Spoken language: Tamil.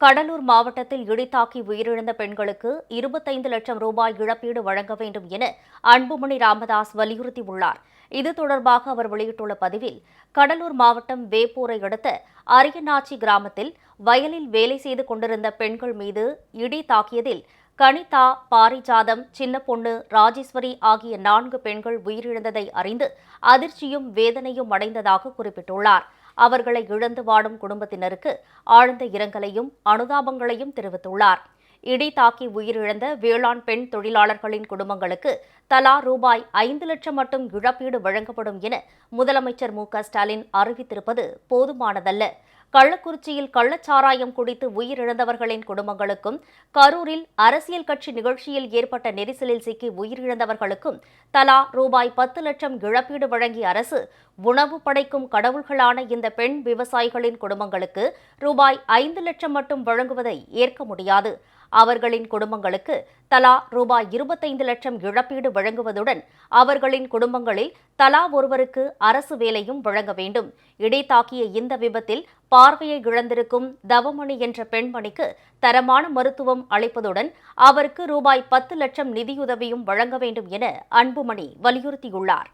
கடலூர் மாவட்டத்தில் இடித்தாக்கி உயிரிழந்த பெண்களுக்கு இருபத்தைந்து லட்சம் ரூபாய் இழப்பீடு வழங்க வேண்டும் என அன்புமணி ராமதாஸ் வலியுறுத்தியுள்ளார். இது தொடர்பாக அவர் வெளியிட்டுள்ள பதிவில் கடலூர் மாவட்டம் வேப்பூரை அடுத்த அரியநாச்சி கிராமத்தில் வயலில் வேலை செய்து கொண்டிருந்த பெண்கள் மீது இடி தாக்கியதில் கனிதா பாரிஜாதம் சின்ன பொண்ணு ராஜேஸ்வரி ஆகிய நான்கு பெண்கள் உயிரிழந்ததை அறிந்து அதிர்ச்சியும் வேதனையும் அடைந்ததாக குறிப்பிட்டுள்ளார். அவர்களை இழந்து வாடும் குடும்பத்தினருக்கு ஆழ்ந்த இரங்கலையும் அனுதாபங்களையும் தெரிவித்துள்ளார். இடி தாக்கி உயிரிழந்த வேளாண் பெண் தொழிலாளர்களின் குடும்பங்களுக்கு தலா ரூபாய் ஐந்து லட்சம் மட்டும் இழப்பீடு வழங்கப்படும் என முதலமைச்சர் மு க ஸ்டாலின் அறிவித்திருப்பது போதுமானதல்ல. கள்ளக்குறிச்சியில் கள்ளச்சாராயம் குடித்து உயிரிழந்தவர்களின் குடும்பங்களுக்கும் கரூரில் அரசியல் கட்சி நிகழ்ச்சியில் ஏற்பட்ட நெரிசலில் சிக்கி உயிரிழந்தவர்களுக்கும் தலா ரூபாய் பத்து லட்சம் இழப்பீடு வழங்கிய அரசு உணவு படைக்கும் கடவுள்களான இந்த பெண் விவசாயிகளின் குடும்பங்களுக்கு ரூபாய் ஐந்து லட்சம் மட்டும் வழங்குவதை ஏற்க முடியாது. அவர்களின் குடும்பங்களுக்கு தலா ரூபாய் இருபத்தைந்து லட்சம் இழப்பீடு வழங்குவதுடன் அவர்களின் குடும்பங்களில் தலா ஒருவருக்கு அரசு வேலையும் வழங்க வேண்டும். இடை தாக்கிய இந்த விபத்தில் பார்வையை இழந்திருக்கும் தவமணி என்ற பெண்மணிக்கு தரமான மருத்துவம் அளிப்பதுடன் அவருக்கு ரூபாய் பத்து லட்சம் நிதியுதவியும் வழங்க வேண்டும் என அன்புமணி வலியுறுத்தியுள்ளார்.